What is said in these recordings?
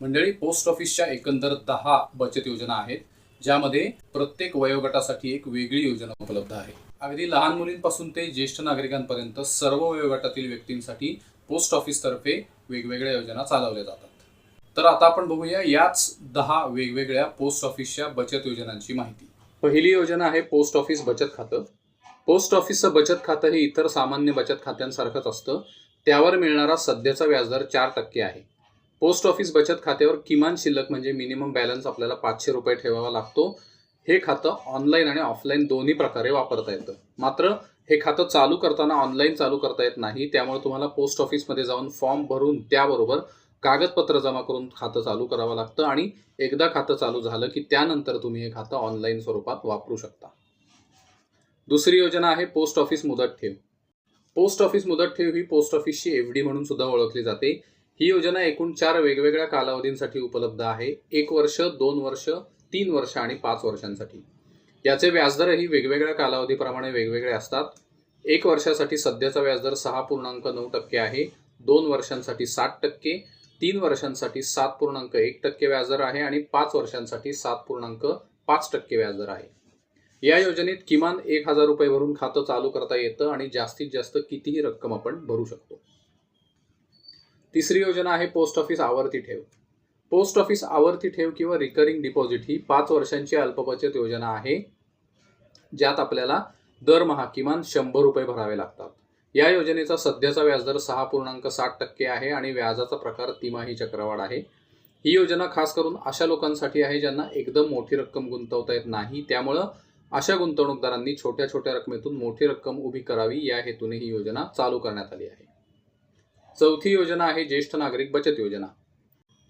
मंडळी पोस्ट ऑफिसच्या एकंदर दहा बचत योजना आहेत ज्यामध्ये प्रत्येक वयोगटासाठी एक वेगळी योजना उपलब्ध आहे. अगदी लहान मुलींपासून ते ज्येष्ठ नागरिकांपर्यंत सर्व वयोगटातील व्यक्तींसाठी पोस्ट ऑफिसतर्फे वेगवेगळ्या योजना चालवल्या जातात. तर आता आपण बघूया याच दहा वेगवेगळ्या पोस्ट ऑफिसच्या बचत योजनांची माहिती. पहिली योजना आहे पोस्ट ऑफिस बचत खातं. पोस्ट ऑफिसचं बचत खातं हे इतर सामान्य बचत खात्यांसारखंच असतं. त्यावर मिळणारा सध्याचा व्याजदर चार टक्के आहे. पोस्ट ऑफिस बचत खात्यावर किमान शिल्लक म्हणजे मिनिमम बॅलन्स आपल्याला पाचशे रुपये ठेवावा लागतो. हे खातं ऑनलाईन आणि ऑफलाईन दोन्ही प्रकारे वापरता येतं. मात्र हे खातं चालू करताना ऑनलाईन चालू करता येत नाही. त्यामुळे तुम्हाला पोस्ट ऑफिसमध्ये जाऊन फॉर्म भरून त्याबरोबर कागदपत्र जमा करून खातं चालू करावं लागतं आणि एकदा खातं चालू झालं की त्यानंतर तुम्ही हे खातं ऑनलाईन स्वरूपात वापरू शकता. दुसरी योजना आहे पोस्ट ऑफिस मुदत ठेव. पोस्ट ऑफिस मुदत ठेव ही पोस्ट ऑफिसची एफ डी म्हणून सुद्धा ओळखली जाते. ही योजना एकूण चार वेगवेगळ्या कालावधींसाठी उपलब्ध आहे. एक वर्ष दोन वर्ष तीन वर्ष आणि पाच वर्षांसाठी. याचे व्याजदरही वेगवेगळ्या कालावधीप्रमाणे वेगवेगळे असतात. एक वर्षासाठी सध्याचा व्याजदर सहा पूर्णांक नऊ टक्के आहे. दोन वर्षांसाठी सात टक्के तीन वर्षांसाठी सात पूर्णांक एक टक्के व्याजदर आहे आणि पाच वर्षांसाठी सात पूर्णांक पाच टक्के व्याजदर आहे. या योजनेत किमान एक हजार रुपये भरून खातं चालू करता येतं आणि जास्तीत जास्त कितीही रक्कम आपण भरू शकतो. तिसरी योजना आहे पोस्ट ऑफिस आवर्ती ठेव. पोस्ट ऑफिस आवर्ती ठेव किंवा रिकरिंग डिपॉझिट ही पाच वर्षांची अल्पबचत योजना आहे ज्यात आपल्याला दरमहा किमान शंभर रुपये भरावे लागतात. या योजनेचा सध्याचा व्याजदर सहा पूर्णांक साठ टक्के आहे आणि व्याजाचा प्रकार तिमाही चक्रवाढ आहे. ही योजना खास करून अशा लोकांसाठी आहे ज्यांना एकदम मोठी रक्कम गुंतवता येत नाही त्यामुळं अशा गुंतवणूकदारांनी छोट्या छोट्या रकमेतून मोठी रक्कम उभी करावी या हेतूने ही योजना चालू करण्यात आली आहे. चौथी योजना आहे ज्येष्ठ नागरिक बचत योजना.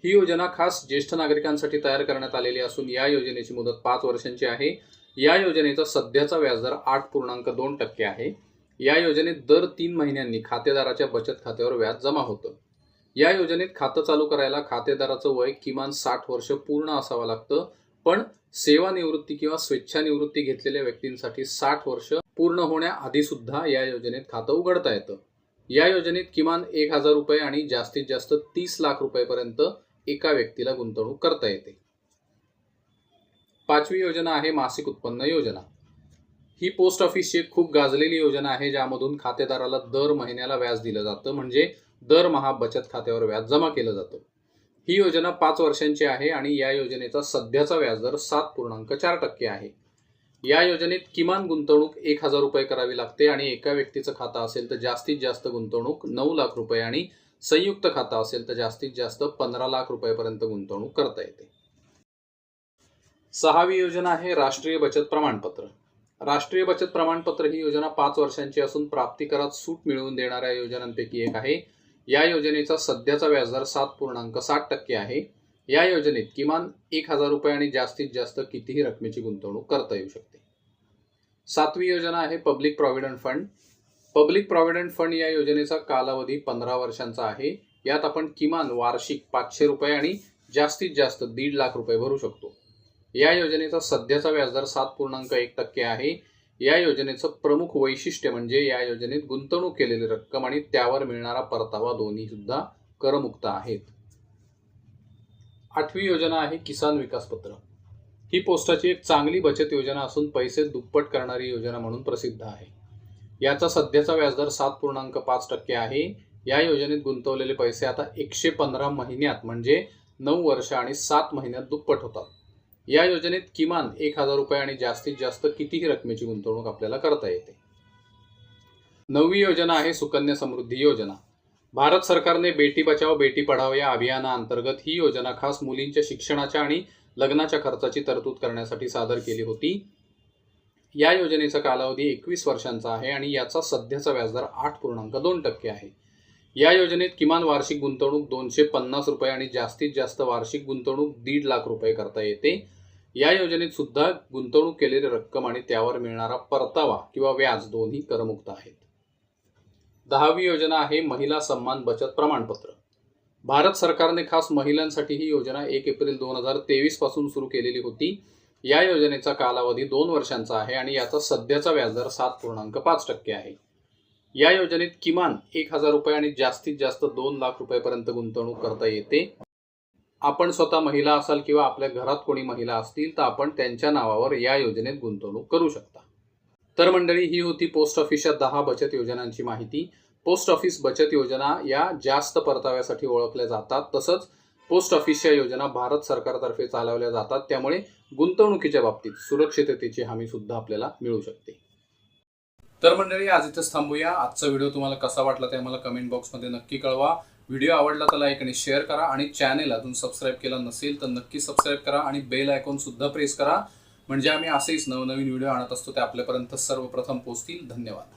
ही योजना खास ज्येष्ठ नागरिकांसाठी तयार करण्यात आलेली असून या योजनेची मुदत पाच वर्षांची आहे. या योजनेचा सध्याचा व्याजदर आठ पूर्णांक दोन टक्के आहे. या योजनेत दर तीन महिन्यांनी खातेदाराच्या बचत खात्यावर व्याज जमा होतं. या योजनेत खातं चालू करायला खातेदाराचं वय किमान साठ वर्ष पूर्ण असावं लागतं पण सेवानिवृत्ती किंवा स्वेच्छानिवृत्ती घेतलेल्या व्यक्तींसाठी साठ वर्ष पूर्ण होण्याआधी सुद्धा या योजनेत खातं उघडता येतं. या योजनेत किमान एक हजार रुपये आणि जास्तीत जास्त तीस लाख रुपयेपर्यंत एका व्यक्तीला गुंतवणूक करता येते. पाचवी योजना आहे मासिक उत्पन्न योजना. ही पोस्ट ऑफिसची एक खूप गाजलेली योजना आहे ज्यामधून खातेदाराला दर महिन्याला व्याज दिलं जातं म्हणजे दरमहा बचत खात्यावर व्याज जमा केलं जातं. ही योजना पाच वर्षांची आहे आणि या योजनेचा सध्याचा व्याजदर सात पूर्णांक चार टक्के आहे. या योजनेत किमान गुंतवणूक एक हजार रुपये करावी लागते आणि एका व्यक्तीचं खातं असेल तर जास्तीत जास्त गुंतवणूक नऊ लाख रुपये आणि संयुक्त खातं असेल तर जास्तीत जास्त पंधरा लाख रुपयेपर्यंत गुंतवणूक करता येते. सहावी योजना आहे राष्ट्रीय बचत प्रमाणपत्र. राष्ट्रीय बचत प्रमाणपत्र ही योजना पाच वर्षांची असून प्राप्तिकरात सूट मिळवून देणाऱ्या योजनांपैकी एक आहे. या योजनेचा सध्याचा व्याजदर सात पूर्णांक साठ टक्के आहे. या योजनेत किमान एक हजार रुपये आणि जास्तीत जास्त कितीही रकमेची गुंतवणूक करता येऊ शकते. सातवी योजना आहे public provident fund. Public provident fund या योजनेचा कालावधी पंधरा वर्षांचा आहे. यात आपण किमान वार्षिक पाचशे रुपये आणि जास्तीत जास्त दीड लाख रुपये भरू शकतो. या योजनेचा सध्याचा व्याजदर सात पूर्णांक एक टक्के आहे. या योजनेचं प्रमुख वैशिष्ट्य म्हणजे या योजनेत गुंतवणूक केलेली रक्कम आणि त्यावर मिळणारा परतावा दोन्ही सुद्धा करमुक्त आहेत. आठवी योजना आहे किसान विकास पत्र. ही पोस्टाची एक चांगली बचत योजना असून पैसे दुप्पट करणारी योजना म्हणून प्रसिद्ध आहे. याचा सध्याचा व्याजदर सात पूर्णांक पाच टक्के आहे. या योजनेत गुंतवलेले पैसे आता एकशे पंधरा महिन्यात म्हणजे नऊ वर्ष आणि सात महिन्यात दुप्पट होतात. या योजनेत किमान एक हजार रुपये आणि जास्तीत जास्त कितीही रकमेची गुंतवणूक आपल्याला करता येते. नववी योजना आहे सुकन्या समृद्धी योजना. भारत सरकारने बेटी बचाव बेटी पढाओ या अभियानाअंतर्गत ही योजना खास मुलींच्या शिक्षणाच्या आणि लग्नाच्या खर्चाची तरतूद करण्यासाठी सादर केली होती. या योजनेचा कालावधी एकवीस वर्षांचा आहे आणि याचा सध्याचा व्याजदर आठ पूर्णांक दोन टक्के आहे. या योजनेत किमान वार्षिक गुंतवणूक दोनशे पन्नास रुपये आणि जास्तीत जास्त वार्षिक गुंतवणूक दीड लाख रुपये करता येते. या योजनेत सुद्धा गुंतवणूक केलेली रक्कम आणि त्यावर मिळणारा परतावा किंवा व्याज दोन्ही करमुक्त आहेत. दहावी योजना आहे महिला सन्मान बचत प्रमाणपत्र. भारत सरकारने खास महिलांसाठी ही योजना एक एप्रिल दोन हजार तेवीसपासून सुरू केलेली होती. या योजनेचा कालावधी दोन वर्षांचा आहे आणि याचा सध्याचा व्याजदर सात पूर्णांक पाच टक्के आहे. या योजनेत किमान एक हजार रुपये आणि जास्तीत जास्त दोन लाख रुपयेपर्यंत गुंतवणूक करता येते. आपण स्वतः महिला असाल किंवा आपल्या घरात कोणी महिला असतील तर आपण त्यांच्या नावावर या योजनेत गुंतवणूक करू शकता. तर मंडळी ही होती पोस्ट ऑफिसच्या दहा बचत योजनांची माहिती. पोस्ट ऑफिस बचत योजना या जास्त परताव्यासाठी ओळखल्या जातात. तसंच पोस्ट ऑफिसच्या योजना भारत सरकारतर्फे चालवल्या जातात. त्यामुळे गुंतवणुकीच्या बाबतीत सुरक्षिततेची हमी सुद्धा आपल्याला मिळू शकते. तर मंडळी आज इथंच थांबूया. आजचा व्हिडिओ तुम्हाला कसा वाटला ते आम्हाला कमेंट बॉक्समध्ये नक्की कळवा. व्हिडिओ आवडला तर लाईक आणि शेअर करा. आणि चॅनेल अजून सबस्क्राईब केलं नसेल तर नक्की सबस्क्राईब करा. आणि बेल आयकॉन सुद्धा प्रेस करा. म्हणजे आम्ही असेच नवनवीन व्हिडिओ आणत असतो ते आपल्यापर्यंत सर्वप्रथम पोहोचतील. धन्यवाद.